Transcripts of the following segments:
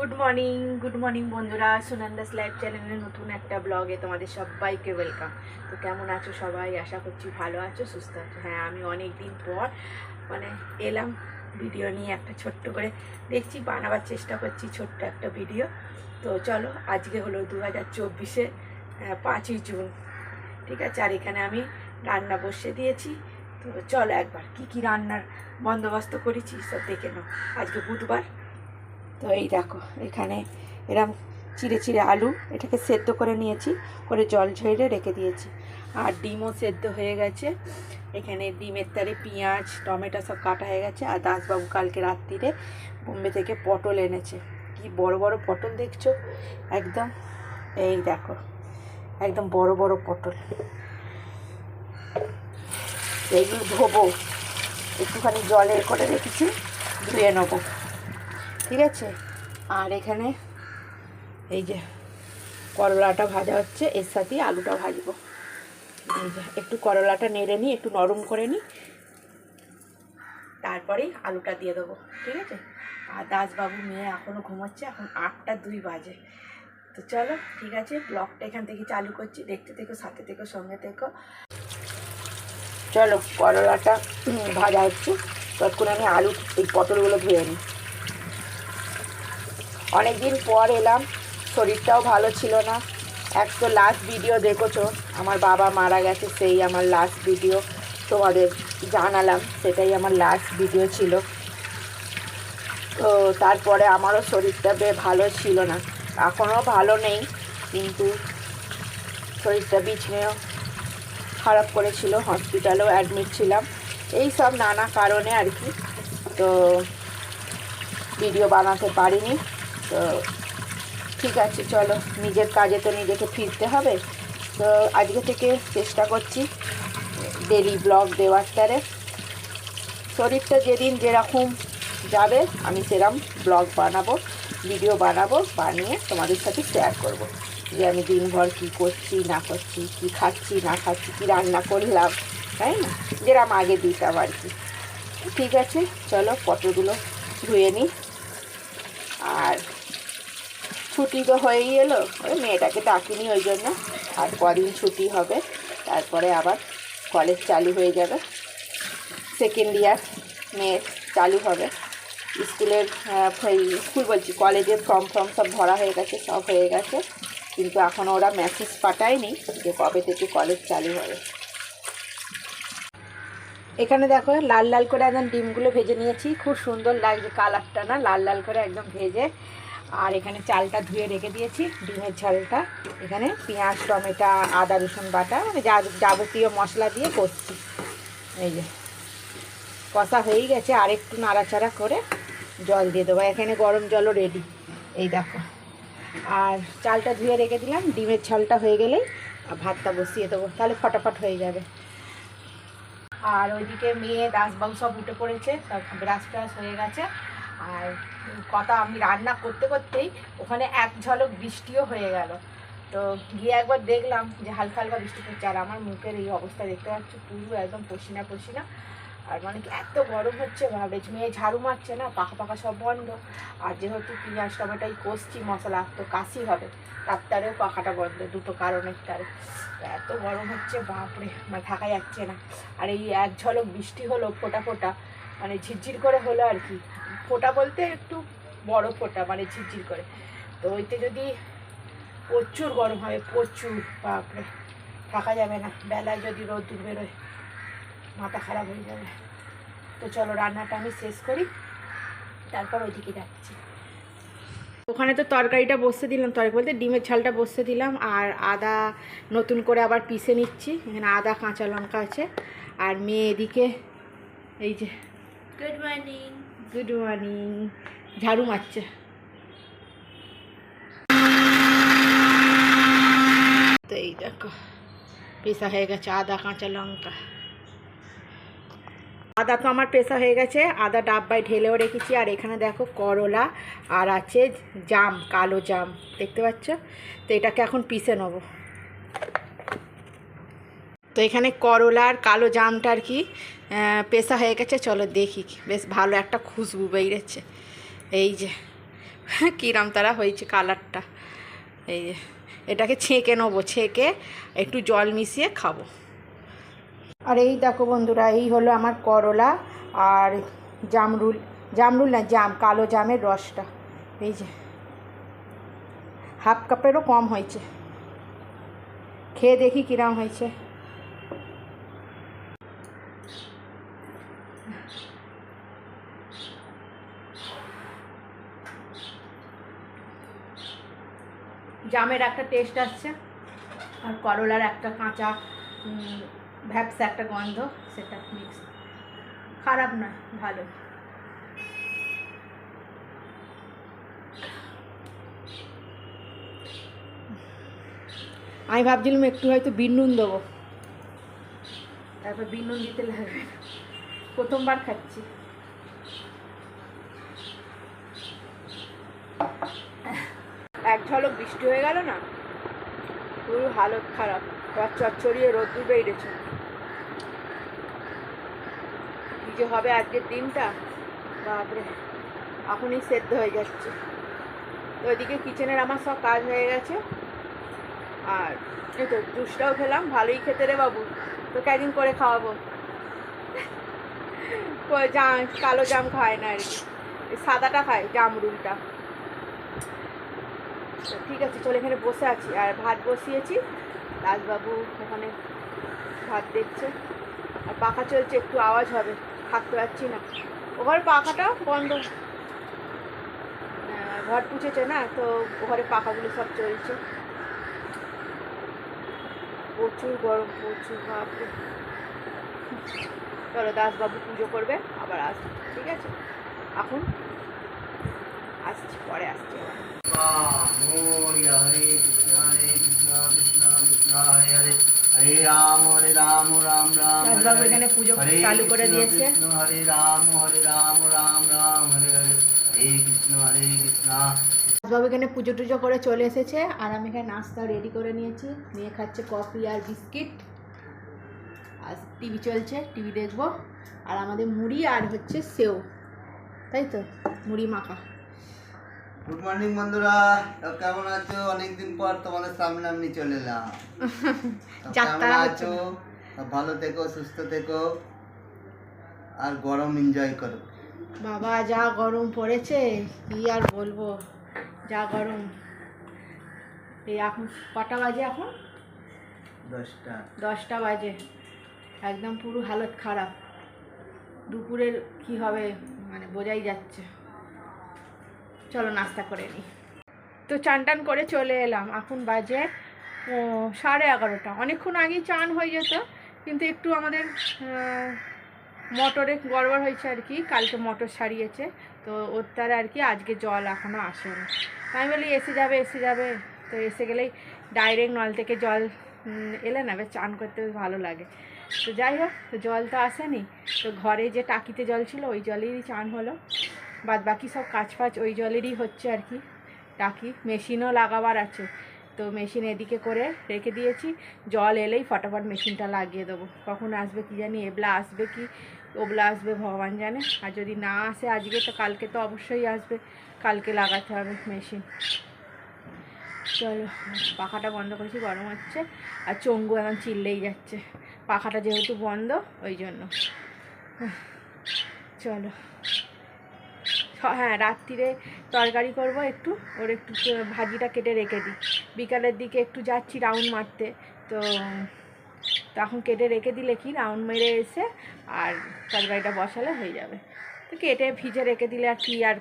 Good morning good morning বন্ধুরা। সুনন্দাস live চ্যানেলের নতুন একটা ব্লগে তোমাদের সবাইকে ওয়েলকাম তো কেমন আছো সবাই? আশা করছি ভালো আছো, সুস্থ আছো। হ্যাঁ আমি অনেক দিন পর মানে এলাম ভিডিও নিয়ে একটা ছোট্ট করে দেখছি, বানাবার চেষ্টা করছি ছোট্ট একটা ভিডিও তো চলো, আজকে হলো দু হাজার চব্বিশে পাঁচই জুন। ঠিক আছে, আর এখানে আমি রান্না বসে দিয়েছি। তো চলো একবার কি কি রান্নার বন্দোবস্ত করেছি, সব দেখে নাও। আজকে বুধবার তো এই দেখো, এখানে এরম চিড়ে চিড়ে আলু, এটাকে সেদ্ধ করে নিয়েছি, করে জল ঝেড়ে রেখে দিয়েছি। আর ডিমও সেদ্ধ হয়ে গেছে। এখানে ডিমের তারে পেঁয়াজ, টমেটো সব কাটা হয়ে গেছে। আর দাসবাবু কালকে রাত্রিরে বোম্বে থেকে পটল এনেছে। কি বড় বড় পটল দেখছ? একদম, এই দেখো, একদম বড় বড় পটল। এইগুলো ধোবো, একটুখানি জলের করে রেখেছি, ধুয়ে নেব। ঠিক আছে? আর এখানে এই যে করলাটা ভাজা হচ্ছে, এর সাথে আলুটা ভাজবো। এই যে একটু করলাটা নেড়ে নিই, একটু নরম করে নিই। তারপরেই আলুটা দিয়ে দেবো, ঠিক আছে? আর দাসবাবু মেয়ে এখনও ঘুমাচ্ছে, এখন আটটা দুই বাজে। তো চলো, ঠিক আছে, ব্লগটা এখান থেকে চালু করছি। দেখতে থেকো, সাথে থেকো, সঙ্গে থেকো। চলো, করলাটা ভাজা হচ্ছে। ততক্ষণ আমি আলু, এই পটলগুলো ধুয়ে নিই। অনেকদিন পর এলাম, শরীরটাও ভালো ছিল না। এক তো লাস্ট ভিডিও দেখেছ, আমার বাবা মারা গেছে, সেই আমার লাস্ট ভিডিও তোমাদের জানালাম, সেটাই আমার লাস্ট ভিডিও ছিল। তো তারপরে আমারও শরীরটা বেশ ভালো ছিল না, এখনও ভালো নেই, কিন্তু শরীরটা বিছনেও খারাপ করেছিল হসপিটালেও অ্যাডমিট ছিলাম। এই সব নানা কারণে আর কি, তো ভিডিও বানাতে পারিনি। তো ঠিক আছে, চলো। নিজের কাজে তো নিজেকে ফিরতে হবে। তো আজকে থেকে চেষ্টা করছি ডেলি ব্লগ দেওয়ার তারে শরীরটা যেদিন যেরকম যাবে, আমি সেরকম ব্লগ বানাবো ভিডিও বানাবো, বানিয়ে তোমাদের সাথে শেয়ার করব। যে আমি দিনভর কী করছি, না করছি, কী খাচ্ছি, না খাচ্ছি, কী রান্না করলাম, তাই না? যেরম আগে দিতাম আর কি। ঠিক আছে, চলো, পটলগুলো ধুয়ে নিই আর ছুটি তো হয়েই এলো। ওই মেয়েটাকে ডাকিনি ওই জন্য। আর কদিন ছুটি হবে, তারপরে আবার কলেজ চালু হয়ে যাবে। সেকেন্ড ইয়ার মেয়ের চালু হবে। স্কুলের স্কুল বলছি কলেজের ফর্ম ফর্ম সব ভরা হয়ে গেছে, সব হয়ে গেছে। কিন্তু এখনও ওরা মেসেজ পাঠায়নি যে কবে থেকে কলেজ চালু হবে। এখানে দেখো, লাল লাল করে একদম ডিমগুলো ভেজে নিয়েছি। খুব সুন্দর লাগছে কালারটা না, লাল লাল করে একদম ভেজে। আর এখানে চালটা ধুয়ে রেখে দিয়েছি, ডিমের ঝালটা। এখানে পেঁয়াজ, টমেটো, আদা, রসুন বাটা মানে যা যাবতীয় মশলা দিয়ে করছি। এই যে, কষা হয়েই গেছে, আর একটু নাড়াচাড়া করে জল দিয়ে দেবো। এখানে গরম জলও রেডি এই দেখো। আর চালটা ধুয়ে রেখে দিলাম, ডিমের ঝালটা হয়ে গেলেই ভাতটা বসিয়ে দেবো, তাহলে ফটাফট হয়ে যাবে। আর ওইদিকে মেয়ে, দাস দাসবাবু সব উঠে পড়েছে ব্রাশ ট্রাশ হয়ে গেছে। আর কথা আমি রান্না করতে করতেই ওখানে এক ঝলক বৃষ্টিও হয়ে গেল। তো গিয়ে একবার দেখলাম যে হালকা হালকা বৃষ্টি পড়ছে আর আমার মুখের এই অবস্থা দেখতে পাচ্ছি, পুরো একদম পসিনা পসিনা। আর মানে কি এত গরম হচ্ছে ভাবে মেয়ে ঝাড়ু মারছে না পাখা পাখা সব বন্ধ। আর যেহেতু পেঁয়াজ টমেটোই কষছি মশলা, তো কাশি হবে, তার তারেও পাখাটা বন্ধ, দুটো কারণের তারে। এত গরম হচ্ছে, বাপরে মানে থাকা যাচ্ছে না। আর এই এক ঝলক বৃষ্টি হলো ফোটা ফোটা মানে ঝিরঝির করে হলো আর কি। ফোটা বলতে একটু বড় ফোটা মানে ঝিরঝির করে। তো ওইতে যদি প্রচুর গরম হবে প্রচুর, বাপরে, থাকা যাবে না। বেলায় যদি রোদ দূর বেরোয়, মাথা খারাপ হয়ে যাবে। তো চলো, রান্নাটা আমি শেষ করি। তারপর ওইদিকে যাচ্ছি। ওখানে তো তরকারিটা বসতে দিলাম, তরকারি বলতে ডিমের ঝালটা বসতে দিলাম, আর আদা নতুন করে আবার পিষে নিচ্ছি। এখানে আদা, কাঁচা লঙ্কা আছে। আর মেয়ে এদিকে, এই যে গুড মর্নিং গুড মর্নিং। ঝাড়ু মারছে। তো এই দেখো, পেশা হয়ে গেছে আদা, কাঁচা লঙ্কা। আদা তো আমার পেশা হয়ে গেছে, আদা ডাব্বায় ঢেলেও রেখেছি, আর এখানে দেখো করলা, আর আছে জাম, কালো জাম, দেখতে পাচ্ছ? তো এটাকে এখন পিষে নেব। এখানে করলার কালো জামটা আর কি পেশা হয়ে গেছে। চলো দেখি বেশ ভালো একটা খুশবু বেরিয়েছে। এই যে, কিরাম তারা হয়েছে কালারটা। এই যে, এটাকে ছেঁকে নেব, ছেঁকে একটু জল মিশিয়ে খাব। আর এই দেখো বন্ধুরা, এই হলো আমার করলা আর জামরুল। জামরুল না, জাম, কালো জামের রসটা। এই যে, হাফ কাপেরও কম হয়েছে। খেয়ে দেখি কিরাম হয়েছে। জামের একটা টেস্ট আসছে আর করলার একটা কাঁচা ভ্যাপসা একটা গন্ধ সেটা মিক্স খারাপ না ভালো। আমি ভাবছিলাম একটু হয়তো বিনুন দেবো। তারপর বিনুন দিতে লাগবে। প্রথমবার খাচ্ছি। এক ঝলক বৃষ্টি হয়ে গেল না? পুরো হালত খারাপ। চচ্চড়িয়ে রোদ্দুর বেরিয়েছে। কী যে হবে আজকের দিনটা? বাপরে, এখনই সেদ্ধ হয়ে যাচ্ছে। তো ওইদিকে কিচেনের আমার সব কাজ হয়ে গেছে। আর এই তো জুসটাও খেলাম, ভালোই খেতে রে বাবু। তোকে একদিন করে খাওয়াবো। জাম, কালো জাম খায় না আর কি। সাদাটা খায় জামরুলটা তো ঠিক আছে, চলে এখানে বসে আছি। আর ভাত বসিয়েছি। রাজবাবু ওখানে ভাত দেখছে। আর পাখা চলছে, একটু আওয়াজ হবে। থাকতে পারছি না। ওখানে পাখাটা বন্ধ। ঘর পুছেছে না, তো ঘরে পাখাগুলো সব চলছে। প্রচুর গরম, প্রচুর ভাব চলো দাসবাবু পুজো করবে, আবার আসবে, ঠিক আছে? এখন আসছি, পরে আসছি হরে রাম হরে রাম রাম রাম এখানে পুজো চালু করে দিয়েছে। হরে রাম হরে রাম রাম রাম হরে হরে হরে কৃষ্ণ হরে কৃষ্ণ এখানে পুজো টুজো করে চলে এসেছে, আর আমি এখানে নাস্তা রেডি করে নিয়েছি। নিয়ে খাচ্ছে কফি আর বিস্কিট। আর টিভি চলছে, টিভি দেখব। আর আমাদের মুড়ি আর হচ্ছে সেও। তাই তো? মুড়ি মাখা। গুড মর্নিং বন্ধুরা। কেমন আছো? অনেকদিন পর তোমাদের সামনে আমি চলে এলাম। কেমন আছো? ভালো থেকো সুস্থ থেকো। আর গরম এনজয় করো। বাবা যা গরম পড়েছে কি আর বলব? যা গরম। এই এখন কটা বাজে এখন? দশটা। দশটা বাজে। একদম পুরো হালত খারাপ। দুপুরের কি হবে? মানে বোঝাই যাচ্ছে। চলো নাস্তা করে নিই তো চান টান করে চলে এলাম। এখন বাজে সাড়ে এগারোটা। অনেকক্ষণ আগেই চান হয়ে যেত, কিন্তু একটু আমাদের মোটরে গড়বড় হয়েছে আর কি। কালকে মোটর সারিয়েছে তো ওর তার আর কি আজকে জল এখনও আসেনি। আমি বলি, এসে যাবে এসে যাবে। তো এসে গেলেই ডাইরেক্ট নল থেকে জল এলে না, বেশ চান করতে বেশ ভালো লাগে। তো যাই হোক, তো জল তো আসেনি। তো ঘরে যে টাকিতে জল ছিল, ওই জলেরই চান হলো। বাদ বাকি সব কাজ ফাজ ওই জলেরই হচ্ছে আর কি। টাকি, মেশিনও লাগাবার আছে। তো মেশিন এদিকে করে রেখে দিয়েছি। জল এলেই ফটাফট মেশিনটা লাগিয়ে দেবো। কখন আসবে কি জানি এবলা আসবে কি ওবলা আসবে, ভগবান জানে। আর যদি না আসে আজকে, তো কালকে তো অবশ্যই আসবে। কালকে লাগাতে হবে মেশিন। চলো, পাখাটা বন্ধ করেছি, গরম হচ্ছে। আর চঙ্গু এখন চিল্লেই যাচ্ছে। পাখাটা যেহেতু বন্ধ, ওই জন্য। চলো। হ্যাঁ রাত্রিরে তরকারি করব একটু। ওর একটু ভাজিটা কেটে রেখে দিই। বিকালের দিকে একটু যাচ্ছি রাউন্ড মারতে। তো, তখন কেটে রেখে দিলে কি, রাউন্ড মেরে এসে আর তরকারিটা বসালে হয়ে যাবে। তো কেটে ভিজে রেখে দিলে আর কি, আর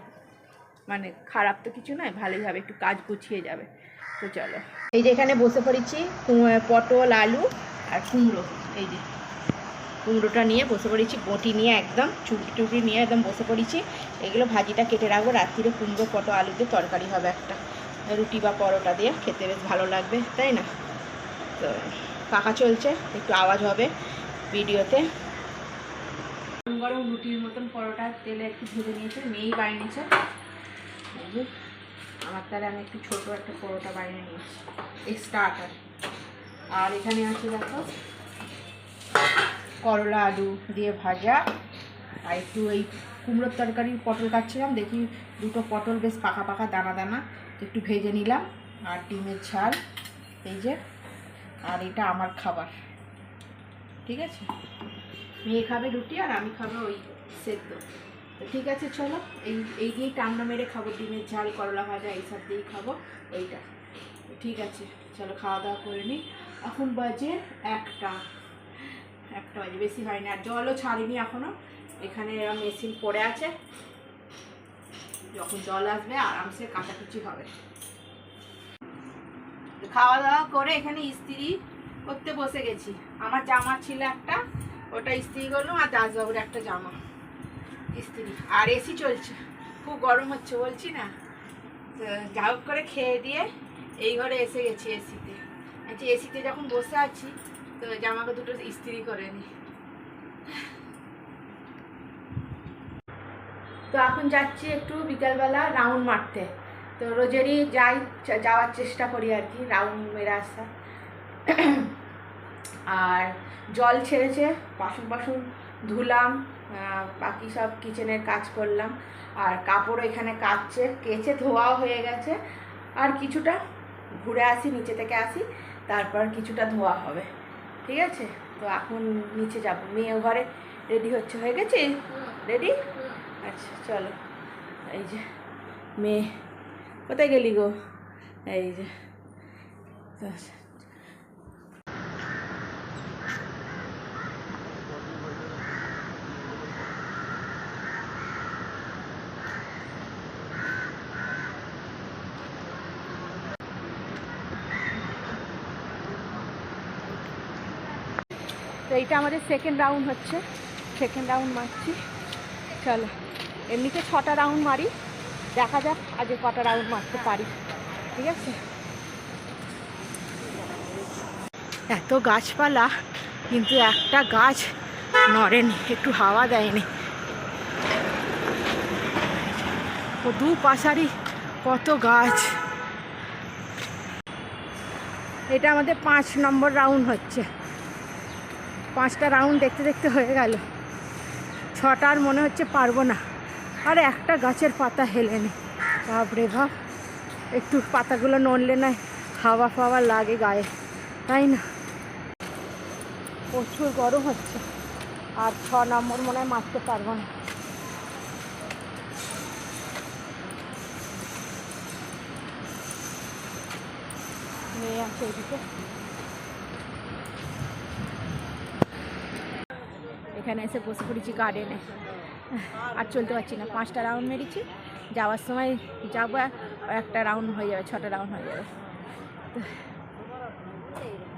মানে খারাপ তো কিছু নয়, ভালোই হবে, একটু কাজ গুছিয়ে যাবে। তো চলো। এই যে এখানে বসে পড়েছি পটল, আলু আর কুমড়ো, এই যে। কুমড়োটা নিয়ে বসে পড়েছি, বটি নিয়ে একদম চুপড়ি টুকরি নিয়ে একদম বসে পড়েছি। এগুলো ভাজিটা কেটে রাখব, রাত্রিরে কুমড়ো, পটল আলু দিয়ে তরকারি হবে একটা। রুটি বা পরোটা দিয়ে খেতে বেশ ভালো লাগবে, তাই না? তো পাকা চলছে, একটু আওয়াজ হবে ভিডিওতে। গরম রুটির মতন পরোটা, তেলে একটু ভেজে নিয়েছে, মেয়েই বানিয়েছে। আমার তাহলে আমি একটু ছোটো একটা পরোটা বানিয়ে নিয়েছি এই স্টার্টার আর এখানে আছে দেখো করলা আলু দিয়ে ভাজা। আর একটু এই কুমড়োর তরকারি, পটল কাটছিলাম, দেখি দুটো পটল বেশ পাকা পাকা, দানা দানা একটু ভেজে নিলাম। আর ডিমের ঝাল, এই যে, আর এটা আমার খাবার। ঠিক আছে? মেয়ে খাবে রুটি আর আমি খাব ওই সেদ্ধ। তো ঠিক আছে, চলো। এই এই দিয়েই টান্না মেরে খাব, ডিমের ঝাল, করলা ভাজা এইসব দিয়েই খাব এইটা ঠিক আছে, চলো, খাওয়া দাওয়া করে নিই। এখন বাজে একটা। একটা বাজে, বেশি হয়নি। আর জলও ছাড়িনি এখনও এখানে এরম মেশিন পড়ে আছে। যখন জল আসবে, আরামসে কাটাকুচি হবে। খাওয়া দাওয়া করে এখানে ইস্ত্রি করতে বসে গেছি। আমার জামা ছিল একটা, ওটা ইস্ত্রি করলাম, আর দাসবাবুর একটা জামা ইস্ত্রি। আর এসি চলছে। খুব গরম হচ্ছে, বলছি না। যা করে খেয়ে দিয়ে এই ঘরে এসে গেছি এসিতে এসিতে যখন বসে আছি তো জামাকে দুটো ইস্ত্রি করে নিই তো এখন যাচ্ছি একটু বিকালবেলা রাউন্ড মারতে। তো রোজেরই যাই, যাওয়ার চেষ্টা করি আর কি, রাউন্ড মেরে আসা। আর জল ছেড়েছে, বাসন বাসন ধুলাম বাকি সব কিচেনের কাজ করলাম। আর কাপড় এখানে কাচছে, কেচে ধোয়াও হয়ে গেছে। আর কিছুটা ঘুরে আসি, নিচে থেকে আসি, তারপর কিছুটা ধোয়া হবে। ঠিক আছে? তো এখন নিচে যাব। মেয়ে ঘরে রেডি হচ্ছে, হয়ে গেছে? রেডি আচ্ছা চলো। এই যে মেয়ে, কোথায় গেলি গো? এই যে তো এইটা আমাদের সেকেন্ড রাউন্ড হচ্ছে। সেকেন্ড রাউন্ড মারছি। চলো, এমনিতে ছটা রাউন্ড মারি। দেখা যাক আজকে কটা রাউন্ড মারতে পারি। ঠিক আছে? এত গাছপালা, কিন্তু একটা গাছ নড়েনি, একটু হাওয়া দেয়নি। ও দু পাশারি কত গাছ। এটা আমাদের পাঁচ নম্বর রাউন্ড হচ্ছে। পাঁচটা রাউন্ড দেখতে দেখতে হয়ে গেল। ছটার মনে হচ্ছে পারব না। আর একটা গাছের পাতা হেলেনি। বাপরে বাপ। একটু পাতাগুলো নড়লে না হাওয়া ফাওয়া লাগে গায়ে। তাই না? প্রচুর গরম হচ্ছে। আর ছ নম্বর মনে হয় মারতে পারব না। মেয়ে আছে এদিকে। এখানে এসে বসে পড়েছি গার্ডেনে আর চলতে পারছি না, পাঁচটা রাউন্ড মেরেছি। যাওয়ার সময় যাব একটা রাউন্ড হয়ে যাবে, ছটা রাউন্ড হয়ে যাবে।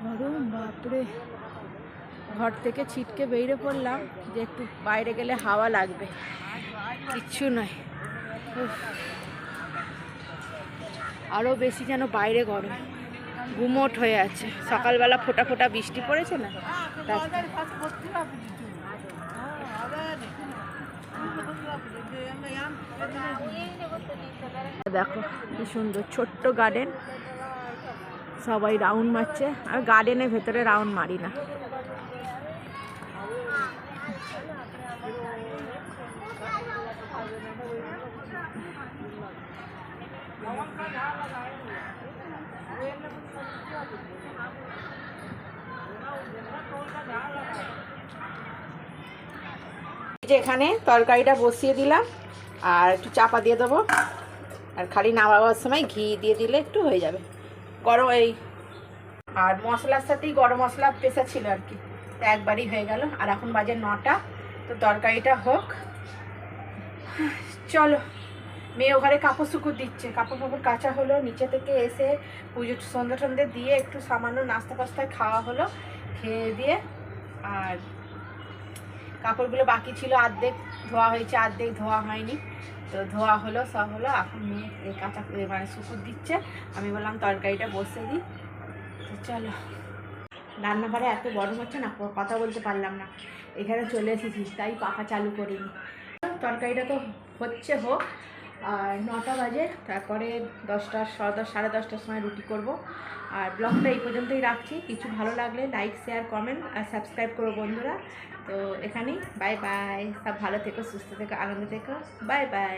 গরম বাপরে। ঘর থেকে ছিটকে বেরিয়ে পড়লাম, যে একটু বাইরে গেলে হাওয়া লাগবে। কিচ্ছু নয়। আরও বেশি যেন বাইরে গরম। গুমোট হয়ে আছে। সকালবেলা ফোটা ফোটা বৃষ্টি পড়েছে না তার দেখো কি সুন্দর ছোট্ট গার্ডেন সবাই রাউন্ড মারছে। আমি গার্ডেনের ভেতরে রাউন্ড মারি না। যে এখানে তরকারিটা বসিয়ে দিলাম, আর একটু চাপা দিয়ে দেবো। আর খালি নামাবার সময় ঘি দিয়ে দিলে একটু হয়ে যাবে। গরম এই আর মশলার সাথেই গরম মশলা পেশা ছিল আর কি। তো একবারই হয়ে গেল। আর এখন বাজে নটা। তো তরকারিটা হোক। চলো। মেয়ে ওখানে কাপড় শুকুর দিচ্ছে। কাপড় ফাপড় কাচা হলো। নিচে থেকে এসে পুজো সন্ধ্যে টন্ধে দিয়ে একটু সামান্য নাস্তা ফাস্তা খাওয়া হলো। খেয়ে দিয়ে আর কাপড়গুলো বাকি ছিল অর্ধেক ধোয়া হয়েছে অর্ধেক ধোয়া হয়নি। তো ধোয়া হলো, সব হলো, এখন মেয়ে কাঁচা মানে শুকুর দিচ্ছে। আমি বললাম, তরকারিটা বসে দিই তো চলো। রান্নাঘরে এত গরম হচ্ছে না কথা বলতে পারলাম না। এখানে চলে এসেছি, তাই পাখা চালু করিনি। তরকারিটা তো হচ্ছে হোক, আর নটা বাজে, তারপরে দশটা দশ, সাড়ে দশটার সময় রুটি করব। আর ব্লগটা এই পর্যন্তই রাখছি। কিছু ভালো লাগলে লাইক, শেয়ার, কমেন্ট আর সাবস্ক্রাইব করো বন্ধুরা। তো এখানেই বাই বাই সব ভালো থেকো সুস্থ থেকো আনন্দ থেকো। Bye bye